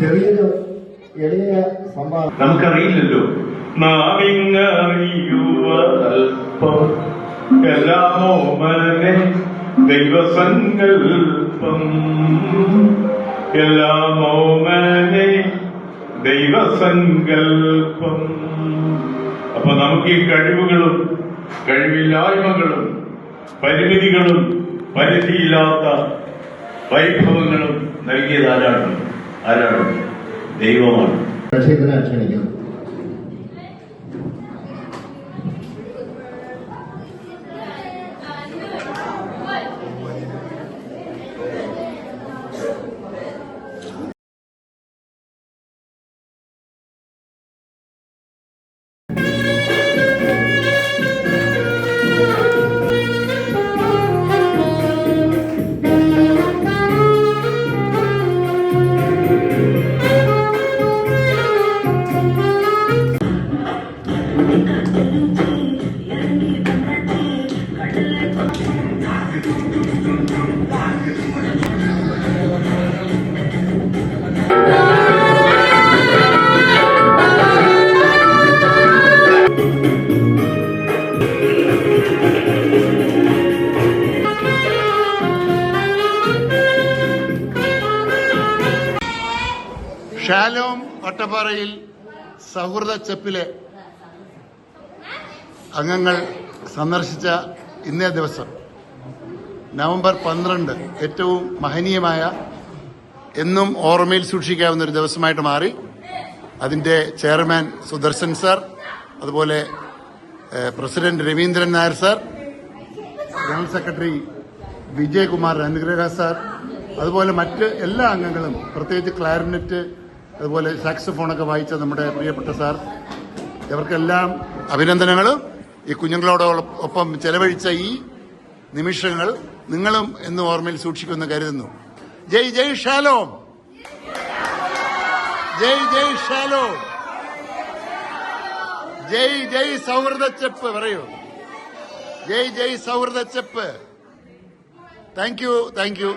ചെറിയൊരു എളിയ സംഭാവന നമുക്കറിയില്ലല്ലോ. നാമിങ്ങറിയുവ അല്പം എല്ലാമോ മനനെ ദൈവസങ്കൽപ്പം. എല്ലാമോ മനനെ ദൈവസങ്കൽപ്പം. അപ്പൊ നമുക്ക് ഈ കഴിവുകളും കഴിവില്ലായ്മകളും പരിമിതികളും പരിധിയില്ലാത്ത വൈഭവങ്ങളും നൽകിയത് ആരാണ്? ആരാണ്? ദൈവമാണ്. ക്ഷണിക്കുന്നു. ഷാലോം വട്ടപ്പാറയിൽ സൗഹൃദ ചെപ്പിലെ അംഗങ്ങൾ സന്ദർശിച്ച ഇന്നേ ദിവസം. നവംബർ പന്ത്രണ്ട് ഏറ്റവും മഹനീയമായ എന്നും ഓർമ്മയിൽ സൂക്ഷിക്കാവുന്ന ഒരു ദിവസമായിട്ട് മാറി. അതിന്റെ ചെയർമാൻ സുദർശൻ സാർ അതുപോലെ president Raveendran Nair sir general secretary Vijayakumar Anugraha sir അതുപോലെ മറ്റ് എല്ലാ അംഗങ്ങളും പ്രത്യേകിച്ച് ക്ലാരിനെറ്റ് അതുപോലെ സാക്സഫോണൊക്കെ വായിച്ച നമ്മുടെ പ്രിയപ്പെട്ട സാർ ഇവർക്കെല്ലാം അഭിനന്ദനങ്ങളും. ഈ കുഞ്ഞുങ്ങളോടൊപ്പം ചെലവഴിച്ച ഈ നിമിഷങ്ങൾ നിങ്ങളും എന്ന് ഓർമ്മയിൽ സൂക്ഷിക്കുമെന്ന് കരുതുന്നു. ജയ് ജയ് ഷാലോം. ജയ് ജയ് ഷാലോം. ജയ് ജയ് സൗഹൃദ ചെപ്പ് പറയൂ. ജയ് ജയ് സൗഹൃദ ചെപ്പ് താങ്ക് യു താങ്ക് യു.